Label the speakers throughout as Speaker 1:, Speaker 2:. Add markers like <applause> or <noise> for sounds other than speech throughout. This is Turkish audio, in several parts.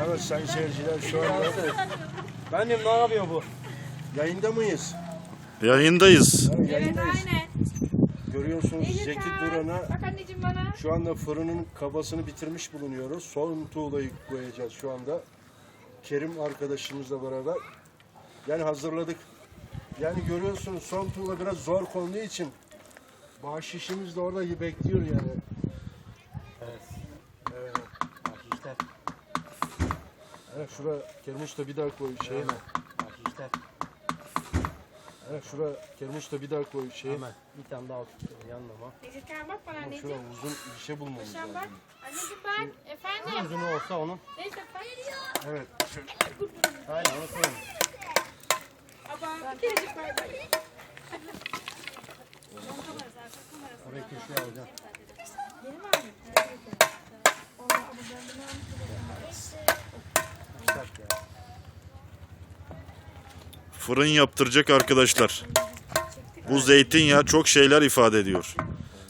Speaker 1: Evet sayın seyirciler şu anda
Speaker 2: Benim ne yapıyor bu?
Speaker 1: yayında mıyız?
Speaker 3: Yayındayız.
Speaker 1: Evet,
Speaker 4: Evet
Speaker 1: yayındayız.
Speaker 4: aynen.
Speaker 1: Görüyorsunuz Zeki. Duran'a
Speaker 4: Bak anneciğim bana.
Speaker 1: şu anda fırının kabasını bitirmiş bulunuyoruz. Son tuğlayı koyacağız şu anda. Kerim arkadaşımızla beraber. Yani hazırladık. Yani görüyorsunuz son tuğla biraz zor konduğu için bahşişimiz de orada bekliyor yani.
Speaker 2: Evet.
Speaker 1: Evet.
Speaker 2: Bahşişler.
Speaker 1: Evet şura Kerim Usta bir daha koy şey.
Speaker 2: Hemen. Bahşişler.
Speaker 1: Evet şura Kerim Usta bir daha koy şey.
Speaker 2: Hemen. Bir tane daha tutuyor.
Speaker 4: Elif Kağan bak bana
Speaker 1: Şura
Speaker 4: anneciğim.
Speaker 1: uzun bir şey bulmamız
Speaker 4: bak.
Speaker 1: lazım.
Speaker 4: Anneciğim bak. Efendim.
Speaker 2: Uzunu olsa onun.
Speaker 4: Neyse bak.
Speaker 1: Evet. şöyle.
Speaker 2: Aynen onu koyun.
Speaker 4: Aba bir kerecik bay.
Speaker 2: Oraya köşeye alacağım. Bak
Speaker 3: Fırın yaptıracak arkadaşlar. Bu zeytinyağı çok şeyler ifade ediyor.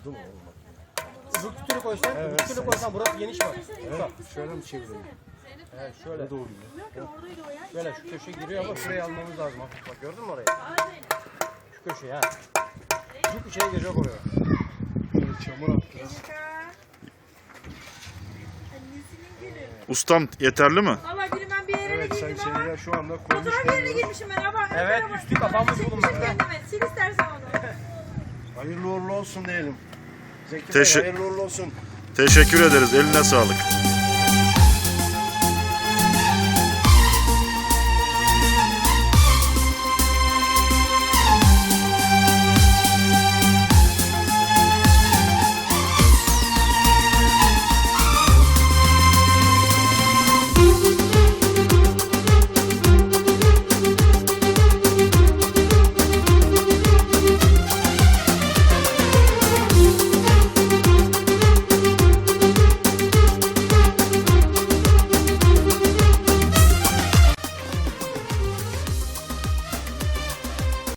Speaker 2: Bu kütürü koysan, bu kütürü koysan burası geniş var.
Speaker 1: Şöyle mi çevirelim?
Speaker 2: Evet, şöyle
Speaker 1: doğru.
Speaker 2: Böyle şu köşe giriyor ama şurayı almamız lazım. Bak gördün mü orayı? Şu köşe ha. Şu içine girecek oraya.
Speaker 1: Böyle çamur attı.
Speaker 3: Ustam yeterli mi?
Speaker 4: Baba 80
Speaker 1: seneler şu anda koymuş
Speaker 4: Fotoğraf yerine
Speaker 1: bulunuyoruz.
Speaker 4: girmişim ben ama.
Speaker 2: Evet,
Speaker 4: Merhaba.
Speaker 2: üstü kapanmış
Speaker 4: Çekmişim
Speaker 2: bulunmakta.
Speaker 4: kendime. Sil istersen onu. <laughs>
Speaker 1: Hayırlı uğurlu olsun diyelim. Zeki Bey hayırlı uğurlu olsun.
Speaker 3: Teşekkür ederiz. Eline sağlık.